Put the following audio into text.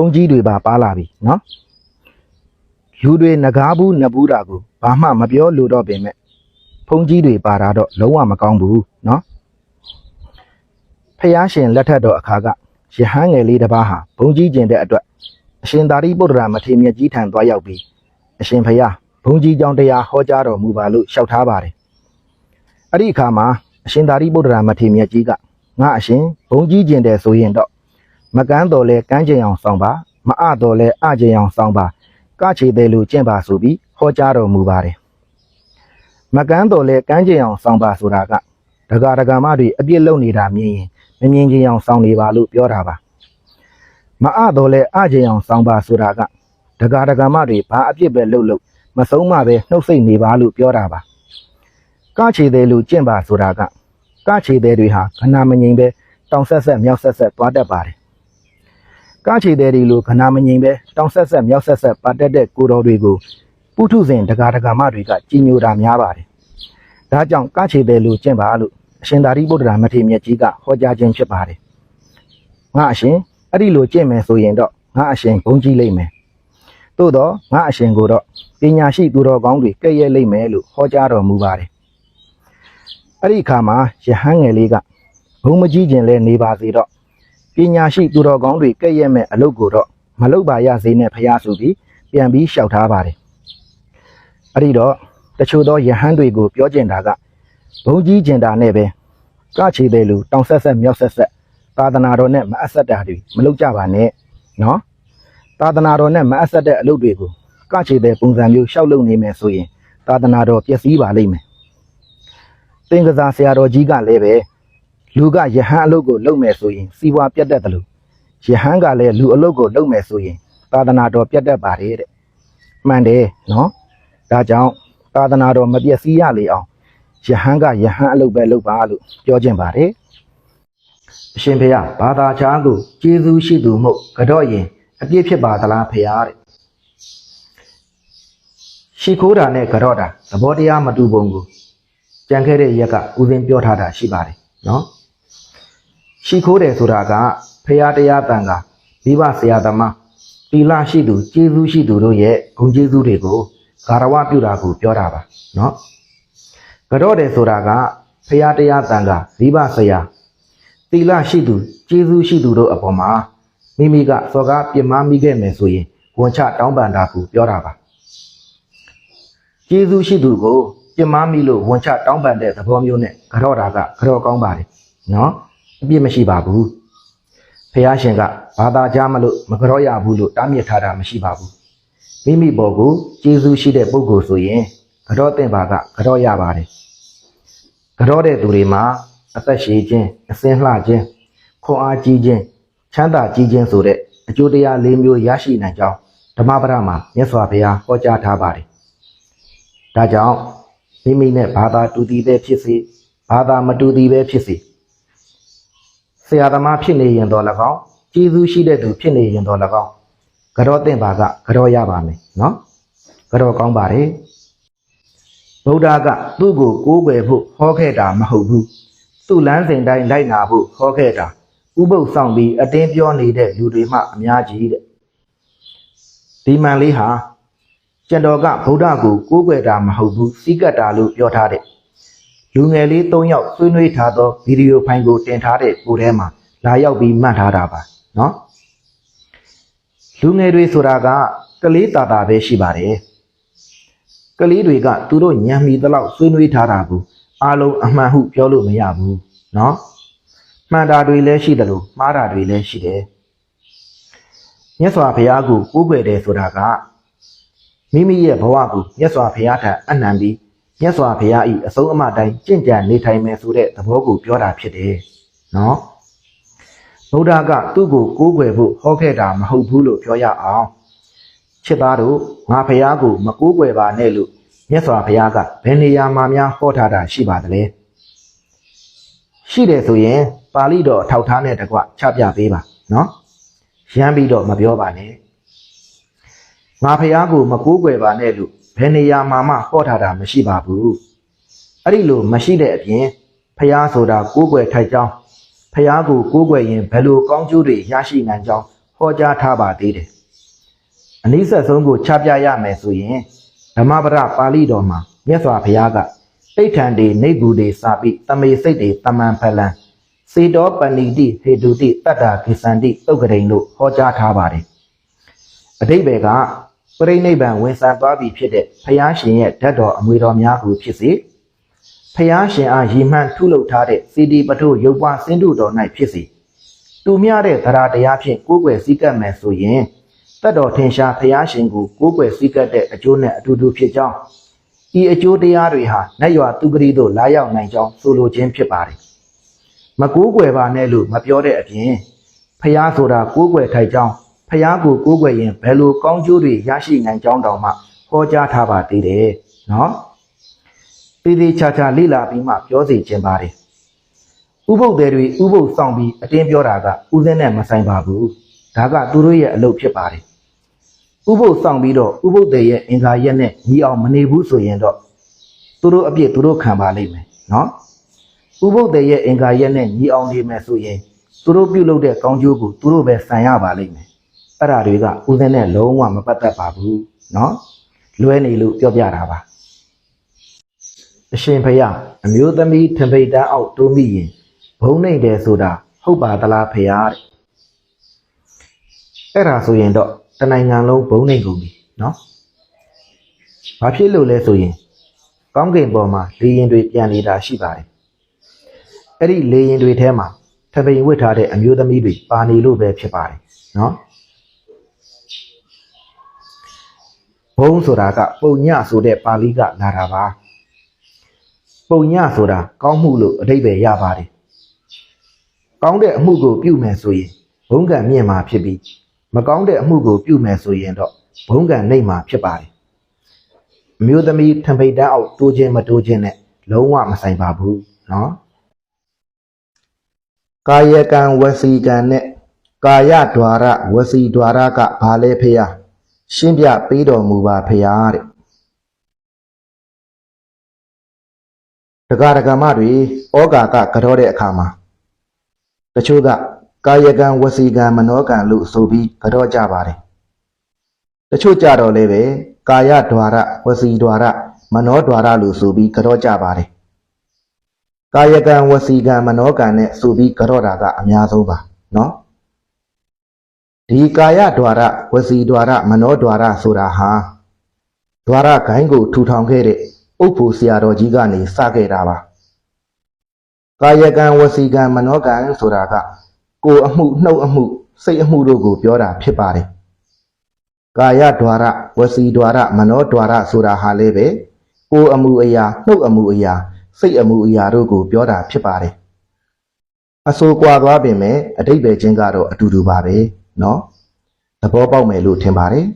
ုန်းကြီးတွေပါပါလာပြီနော်လူတွေငကားဘူးနဘူးတာကိုဘာမှမပြောလို့တော့ပင်မဲ့ဖုန်းကြီးတွေပါတာတော့လုံးဝမကောင်းဘူးနော်ဖះရှင်လက်ထက်တော်အခါကရဟန်းငယ်လေးတစ်ပါးဟာဘုံကြီးကျင်တဲ့အတွက်အရှင်သာရိပုတ္တရာမထေရမြတ်ကြီးထံသွားရောက်ပြီးအရှင်ဖះဘုံကြီးကြောင့်တရားဟောကြားတော်မူပါလို့လျှောက်ထားပါတယ်အဲ့ဒီအခါမှာအရှင်သာရိပုတ္တရာမထေရမြတ်ကြီးကငါအရှင်ဘုံကြီးကျင်တယ်ဆိုရင်တော့ မကန်းတော်လဲကန်းကျင်အောင်ဆောင်ပါမအတော်လဲအကျင်အောင်ဆောင်ပါကချေတယ်လို့ကျင့်ပါဆိုပြီးဟောကြားတော်မူပါတယ်မကန်းတော်လဲကန်းကျင်အောင်ဆောင်ပါဆိုတာကဒဂါဒဂါမတွေအပြစ်လုပ်နေတာမြင်ရင်မမြင်ချင်းအောင်ဆောင်နေပါလို့ပြောတာပါမအတော်လဲအကျင်အောင်ဆောင်ပါဆိုတာကဒဂါဒဂါမတွေဘာအပြစ်ပဲလုပ်လို့မဆုံးမပဲနှုတ်ဆက်နေပါလို့ပြောတာပါကချေတယ်လို့ကျင့်ပါဆိုတာကကချေတယ်တွေဟာခဏမငြိမ်ပဲတောင်ဆက်ဆက်မြောက်ဆက်ဆက်သွားတတ်ပါတယ် ကားချေတဲ့ဒီလိုခနာမငိမ့်ပဲတောင်ဆက်ဆက်မြောက်ဆက်ဆက်ပတ်တက်တဲ့ကိုတော်တွေကိုပုထုဇဉ်တကာတကာမတွေကကြီးညိုတာများပါတယ်။ဒါကြောင့်ကားချေတဲ့လူကျင့်ပါလို့အရှင်သာရိပုတ္တရာမထေရမြတ်ကြီးကဟောကြားခြင်းဖြစ်ပါတယ်။ငါအရှင်အဲ့ဒီလိုကျင့်မယ်ဆိုရင်တော့ငါအရှင်ဘုန်းကြီးလိမ့်မယ်။သို့တော့ငါအရှင်ကိုတော့ပညာရှိသူတော်ကောင်းတွေကဲ့ရဲ့လိမ့်မယ်လို့ဟောကြားတော်မူပါတယ်။အဲ့ဒီအခါမှာယဟန်ငယ်လေးကဘုံမကြီးခြင်းလဲနေပါစေတော့ ပညာရှိသူတော်ကောင်းတွေကဲ့ရဲ့မဲ့အလုပ်ကိုတော့မလုပ်ပါရစေနဲ့ဖះဆိုပြီးပြန်ပြီးလျှောက်ထားပါတယ်။အဲ့ဒီတော့တချို့သောယဟန်တွေကိုပြောကျင်တာကဘုံကြီးကျင်တာနဲ့ပဲကချေတယ်လို့တောင်ဆက်ဆက်မြောက်ဆက်ဆက်သာသနာတော်နဲ့မအပ်ဆက်တာတွေမလုပ်ကြပါနဲ့နော်။သာသနာတော်နဲ့မအပ်ဆက်တဲ့အလုပ်တွေကိုကချေတယ်ပုံစံမျိုးရှောက်လုပ်နေမယ်ဆိုရင်သာသနာတော်ပျက်စီးပါလိမ့်မယ်။သင်္ကစားဆရာတော်ကြီးကလည်းပဲ လူကယဟန်အလုပ်ကိုလုပ်မယ်ဆိုရင်စီးပွားပြတ်တတ်တယ်လို့ယဟန်ကလည်းလူအလုပ်ကိုလုပ်မယ်ဆိုရင် သာသနာတော်ပြတ်တတ်ပါတယ်တဲ့မှန်တယ်နော်ဒါကြောင့်သာသနာတော်မပြည့်စည်ရလေအောင်ယဟန်ကယဟန်အလုပ်ပဲလုပ်ပါလို့ပြောခြင်းပါတယ်အရှင်ဖေယဘာသာချားကိုကျေးဇူးရှိသူမို့ကြော့ရင်အပြည့်ဖြစ်ပါသလားဖေယတဲ့ရှိခိုးတာနဲ့ကြော့တာသဘောတရားမတူပုံကိုကြံခဲ့တဲ့ရက်ကဦးစင်းပြောထားတာရှိပါတယ်နော် ရှိခိုးတယ်ဆိုတာကဖရာတရားတန်ကမိဘဆရာသမားတီလာရှိသူကျေးဇူးရှိသူတို့ရဲ့ဂုဏ်ကျေးဇူးတွေကိုဂါရဝပြုတာကိုပြောတာပါနော်ကြော့တယ်ဆိုတာကဖရာတရားတန်ကမိဘဆရာတီလာရှိသူကျေးဇူးရှိသူတို့အပေါ်မှာမိမိကစော်ကားပြစ်မှားမိခဲ့မယ်ဆိုရင်ဝန်ချတောင်းပန်တာကိုပြောတာပါကျေးဇူးရှိသူကိုပြစ်မှားမိလို့ဝန်ချတောင်းပန်တဲ့သဘောမျိုးနဲ့ကြော့တာကကြော့ကောင်းပါတယ်နော် အပြစ်မရှိပါဘူးဖះရှင်ကဘာသာကြားမလို့မကြော့ရဘူးလို့တားမြစ်ထားတာမရှိပါဘူးမိမိပေါ်ကိုကျေးဇူးရှိတဲ့ပုဂ္ဂိုလ်ဆိုရင်ကြော့တဲ့ဘာကကြော့ရပါတယ်ကြော့တဲ့သူတွေမှာအသက်ရှည်ခြင်းအစင်းလှခြင်းခွန်အားကြီးခြင်းချမ်းသာကြီးခြင်းဆိုတဲ့အကျိုးတရား၄မျိုးရရှိနိုင်ကြောင်းဓမ္မပဒမှာမြတ်စွာဘုရားဟောကြားထားပါတယ်ဒါကြောင့်မိမိနဲ့ဘာသာတူတည်ပဲဖြစ်စေဘာသာမတူတည်ပဲဖြစ်စေဆ ရာသမားဖြစ်နေရင်တော့၎င်းကျေးဇူးရှိတဲ့သူဖြစ်နေရင်တော့၎င်းကြောတင်ပါကကြောရပါမယ်နော်ကြောကောင်းပါတယ်ဗုဒ္ဓကသူ့ကိုကိုးကွယ်ဖို့ဟောခဲ့တာမဟုတ်ဘူးသူ့လမ်းစဉ်တိုင်းလိုက်နာဖို့ဟောခဲ့တာဥပုပ်ဆောင်ပြီးအတင်းပြောနေတဲ့လူတွေမှအများကြီးတဲ့ဒီမှန်လေးဟာကျန်တော်ကဗုဒ္ဓကိုကိုးကွယ်တာမဟုတ်ဘူးစီးကပ်တာလို့ပြောထားတဲ့ လူငယ်လေး၃ယောက်ဆွေးနွေးထားသောဗီဒီယိုဖိုင်ကိုတင်ထားတဲ့ပိုထဲမှာလာရောက်ပြီးမှတ်ထားတာပါနော်လူငယ်တွေဆိုတာကကလေးတာတာပဲရှိပါတယ်ကလေးတွေကသူတို့ညံမီတလောက်ဆွေးနွေးထားတာကိုအားလုံးအမှန်ဟုပြောလို့မရဘူးနော်မှန်တာတွေလည်းရှိတယ်လို့မှားတာတွေလည်းရှိတယ်မြတ်စွာဘုရားကိုကိုးကွယ်တယ်ဆိုတာကမိမိရဲ့ဘဝကိုမြတ်စွာဘုရားထံအနံပြီး မြတ်စွာဘုရားဤအဆုံးအမတိုင်းကြင့်ကြံနေထိုင်မယ်ဆိုတဲ့သဘောကိုပြောတာဖြစ်တယ်။နော်။ဗုဒ္ဓကသူ့ကိုကိုးကွယ်ဖို့ဟောခဲ့တာမဟုတ်ဘူးလို့ပြောရအောင်။ချစ်သားတို့ငါဘုရားကိုမကိုးကွယ်ပါနဲ့လို့မြတ်စွာဘုရားကဘယ်နေရာမှာများဟောထားတာရှိပါသလဲ။ရှိတယ်ဆိုရင်ပါဠိတော်အထောက်ထားနဲ့တကွချပြပေးပါနော်။ရမ်းပြီးတော့မပြောပါနဲ့။ငါဘုရားကိုမကိုးကွယ်ပါနဲ့လို့ ဘယ်နေရာမှာမှဟောထားတာမရှိပါဘူးအဲ့ဒီလိုမရှိတဲ့အပြင်ဖះဆိုတာကိုးကွယ်ထိုက်ကြောင်းဖះကိုကိုးကွယ်ရင်ဘယ်လိုကောင်းကျိုးတွေရရှိနိုင်ကြောင်းဟဟောကြားထားပါသေးတယ်အနည်းဆက်ဆုံးကိုချပြရမယ်ဆိုရင်ဓမ္မပဒပါဠိတော်မှာမြတ်စွာဘုရားကအိဋ္ဌံတွေနေကူတွေစာပြီးတမေစိတ်တွေတမန်ဖလံစေတောပဏိတိဟေတုတိတတ္တာကိသန္တိတုတ်ကရိန်လို့ဟောကြားထားပါတယ်အတိဘယ်က ပြိဋိဘံဝင်ဆံသွားပြီဖြစ်တဲ့ဘုရားရှင်ရဲ့ဓာတ်တော်အမွေတော်များကိုဖြစ်စေဖျားရှင်အားရည်မှန်းထုလုပ်ထားတဲ့စီဒီပထုရုပ်ပွားစင်းတုတော်၌ဖြစ်စေတူမြတဲ့သရာတရားဖြင့်ကိုယ်ွယ်စည်းကပ်မယ်ဆိုရင်တတ်တော်ထင်ရှားဖျားရှင်ကိုကိုယ်ွယ်စည်းကပ်တဲ့အကျိုးနဲ့အတူတူဖြစ်ကြောင်းဤအကျိုးတရားတွေဟာနတ်ရွာသူပရိသို့လာရောက်နိုင်ကြောင်းဆိုလိုခြင်းဖြစ်ပါတယ်မကိုးကွယ်ပါနဲ့လို့မပြောတဲ့အပြင်ဖျားဆိုတာကိုးကွယ်ထိုက်ကြောင်း ဖျားကိုကိုးကွယ်ရင်ဘယ်လိုကောင်းကျိုးတွေရရှိနိုင်ကြောင်းတောင်မှဟောကြားထားပါသေးတယ်နော်တည်တည်ချာချာလေ့လာပြီးမှပြောစီခြင်းပါတယ်ဥပုပ်တွေတွေဥပုပ်ဆောင်ပြီးအတင်းပြောတာကဥစဉ်နဲ့မဆိုင်ပါဘူးဒါကသူတို့ရဲ့အလုပ်ဖြစ်ပါတယ်ဥပုပ်ဆောင်ပြီးတော့ဥပုပ်တွေရဲ့အင်္ဂါရက်နဲ့ညီအောင်မနေဘူးဆိုရင်တော့သူတို့အပြစ်သူတို့ခံပါလိမ့်မယ်နော်ဥပုပ်တွေရဲ့အင်္ဂါရက်နဲ့ညီအောင်နေမယ်ဆိုရင်သူတို့ပြုလုပ်တဲ့ကောင်းကျိုးကိုသူတို့ပဲဆံရပါလိမ့်မယ် အဲ့ဒါတွေကဥစဉ်နဲ့လုံးဝမပတ်သက်ပါဘူးနော်လွဲနေလို့ပြောပြတာပါအရှင်ဖယားအမျိုးသမီးထံပိတ်တန်းအောက်တိုးမိရင်ဘုံနိုင်တယ်ဆိုတာဟုတ်ပါသလားဖယားတဲ့အဲ့ဒါဆိုရင်တော့တနိုင်ငံလုံးဘုံနိုင်ကုန်ပြီနော်ဘာဖြစ်လို့လဲဆိုရင်ကောင်းကင်ပေါ်မှာလေရင်တွေပြန်နေတာရှိပါတယ်အဲ့ဒီလေရင်တွေထဲမှာထံပိတ်ဝတ်ထားတဲ့အမျိုးသမီးတွေပါနေလို့ပဲဖြစ်ပါတယ်နော် ဘုံဆိုတာကပုံညဆိုတဲ့ပါဠိကလာတာပါ ပုံညဆိုတာကောင်းမှုလို့အဓိပ္ပာယ်ရပါတယ်။ကောင်းတဲ့အမှုကိုပြုမယ်ဆိုရင်ဘုံကံမြင့်မှာဖြစ်ပြီးမကောင်းတဲ့အမှုကိုပြုမယ်ဆိုရင်တော့ဘုံကံနှိမ့်မှာဖြစ်ပါတယ်။အမျိုးသမီးထံပိတ်တန်းအောက်တိုးခြင်းမတိုးခြင်းနဲ့လုံးဝမဆိုင်ပါဘူးနော်။ကာယကံဝစီကံနဲ့ကာယ द्वार ဝစီ द्वार ကဘာလဲဖေယ ရှင်းပြပေးတော်မူပါဖေယတဲ့ ဒကာဒကမတွေဩကာကကြောတဲ့အခါမှာတချို့ကကာယကံဝစီကံမနောကံလို့ဆိုပြီးကြောကြပါတယ်တချို့ကြတော့လည်းပဲကာယ द्वार ဝစီ द्वार မနော द्वार လို့ဆိုပြီးကြောကြပါတယ်ကာယကံဝစီကံမနောကံနဲ့ဆိုပြီးကြောတာကအများဆုံးပါနော် ဒီကာယဒွါရဝစီဒွါရမနောဒွါရဆိုတာဟာဒွါရဂိုင်းကိုထူထောင်ခဲ့တဲ့ဥပ္ပူဆရာတော်ကြီးကနေစခဲ့တာပါကာယကံဝစီကံမနောကံဆိုတာကကိုယ်အမှုနှုတ်အမှုစိတ်အမှုတို့ကိုပြောတာဖြစ်ပါတယ်ကာယဒွါရဝစီဒွါရမနောဒွါရဆိုတာဟာလည်းပဲကိုယ်အမှုအရာနှုတ်အမှုအရာစိတ်အမှုအရာတို့ကိုပြောတာဖြစ်ပါတယ်အဆိုကွာသွားပင်မဲ့အတိတ်ပဲချင်းကတော့အတူတူပါပဲ။ နော်သဘောပေါက်မယ်လို့ထင်ပါတယ်